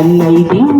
தன்னை thing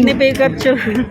Eh, maraming